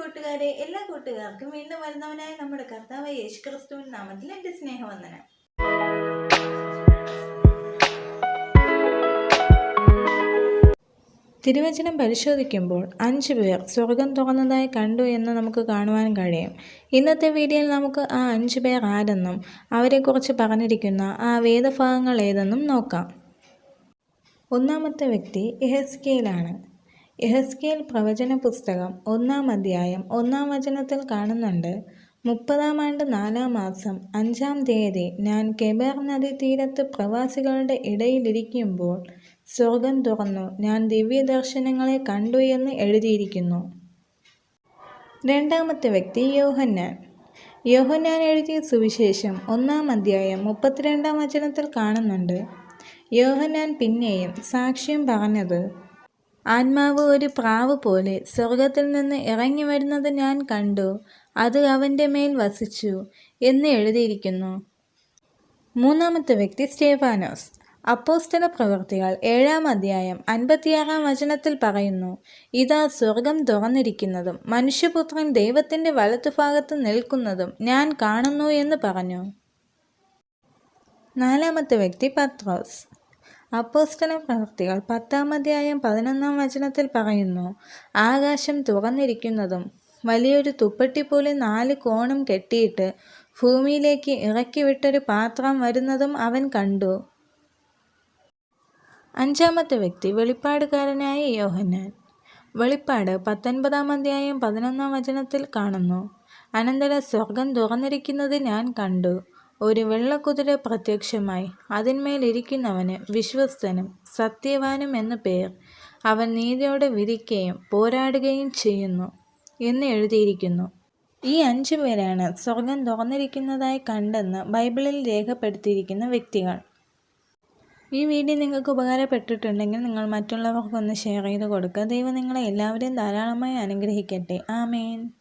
കൂട്ടുകാരെ എല്ലാ കൂട്ടുകാർക്കും വീണ്ടും വരുന്നവനായ നമ്മുടെ കർത്താവ് യേശു ക്രിസ്തുവിൻ നാമത്തിൽ എന്റെ സ്നേഹവന്ദനം. തിരുവചനം പരിശോധിക്കുമ്പോൾ അഞ്ച് പേർ സ്വർഗം തുറന്നതായി കണ്ടു എന്ന് നമുക്ക് കാണുവാൻ കഴിയും. ഇന്നത്തെ വീഡിയോയിൽ നമുക്ക് ആ അഞ്ച് പേർ ആരെന്നും അവരെക്കുറിച്ച് പറഞ്ഞിരിക്കുന്ന ആ വേദഭാഗങ്ങൾ ഏതെന്നും നോക്കാം. ഒന്നാമത്തെ വ്യക്തി എഹസ്കേലാണ്. എഹസ്കേൽ പ്രവചന പുസ്തകം ഒന്നാം അധ്യായം ഒന്നാം വചനത്തിൽ കാണുന്നുണ്ട് മുപ്പതാം ആണ്ട് നാലാം മാസം അഞ്ചാം തീയതി ഞാൻ കെബേർ നദി തീരത്ത് പ്രവാസികളുടെ ഇടയിലിരിക്കുമ്പോൾ സ്വർഗം തുറന്നു. ഞാൻ ദിവ്യദർശനങ്ങളെ കണ്ടു എന്ന് എഴുതിയിരിക്കുന്നു. രണ്ടാമത്തെ വ്യക്തി യോഹന്നാൻ. യോഹന്നാൻ എഴുതിയ സുവിശേഷം ഒന്നാം അധ്യായം മുപ്പത്തിരണ്ടാം വചനത്തിൽ കാണുന്നുണ്ട് യോഹന്നാൻ പിന്നെയും സാക്ഷ്യം പറഞ്ഞത് ആത്മാവ് ഒരു പ്രാവ് പോലെ സ്വർഗത്തിൽ നിന്ന് ഇറങ്ങി വരുന്നത് ഞാൻ കണ്ടു. അത് അവന്റെ മേൽ വസിച്ചു എന്ന് എഴുതിയിരിക്കുന്നു. മൂന്നാമത്തെ വ്യക്തി സ്റ്റേഫാനോസ്. അപ്പോസ്തല പ്രവൃത്തികൾ ഏഴാം അധ്യായം അൻപത്തിയാറാം വചനത്തിൽ പറയുന്നു ഇതാ സ്വർഗം തുറന്നിരിക്കുന്നതും മനുഷ്യപുത്രൻ ദൈവത്തിന്റെ വലത്തുഭാഗത്ത് നിൽക്കുന്നതും ഞാൻ കാണുന്നു എന്ന് പറഞ്ഞു. നാലാമത്തെ വ്യക്തി പത്രോസ്. അപ്പോസ്തല പ്രവൃത്തികൾ പത്താം അധ്യായം പതിനൊന്നാം വചനത്തിൽ പറയുന്നു ആകാശം തുറന്നിരിക്കുന്നതും വലിയൊരു തുപ്പട്ടി പോലെ നാല് കോണും കെട്ടിയിട്ട് ഭൂമിയിലേക്ക് ഇറക്കി വിട്ടൊരു പാത്രം വരുന്നതും അവൻ കണ്ടു. അഞ്ചാമത്തെ വ്യക്തി വെളിപ്പാടുകാരനായ യോഹന്നാൻ. വെളിപ്പാട് പത്തൊൻപതാം അധ്യായം പതിനൊന്നാം വചനത്തിൽ കാണുന്നു അനന്തര സ്വർഗം തുറന്നിരിക്കുന്നത് ഞാൻ കണ്ടു. ഒരു വെള്ളക്കുതിര പ്രത്യക്ഷമായി. അതിന്മേലിരിക്കുന്നവന് വിശ്വസ്തനും സത്യവാനും എന്ന പേർ അവൻ നീതിയോടെ വിധിക്കുകയും പോരാടുകയും ചെയ്യുന്നു എന്ന് എഴുതിയിരിക്കുന്നു. ഈ അഞ്ചു പേരാണ് സ്വർഗം തുറന്നിരിക്കുന്നതായി കണ്ടെന്ന് ബൈബിളിൽ രേഖപ്പെടുത്തിയിരിക്കുന്ന വ്യക്തികൾ. ഈ വീഡിയോ നിങ്ങൾക്ക് ഉപകാരപ്പെട്ടിട്ടുണ്ടെങ്കിൽ നിങ്ങൾ മറ്റുള്ളവർക്കൊന്ന് ഷെയർ ചെയ്ത് കൊടുക്കുക. ദൈവം നിങ്ങളെ എല്ലാവരെയും ധാരാളമായി അനുഗ്രഹിക്കട്ടെ. ആമേൻ.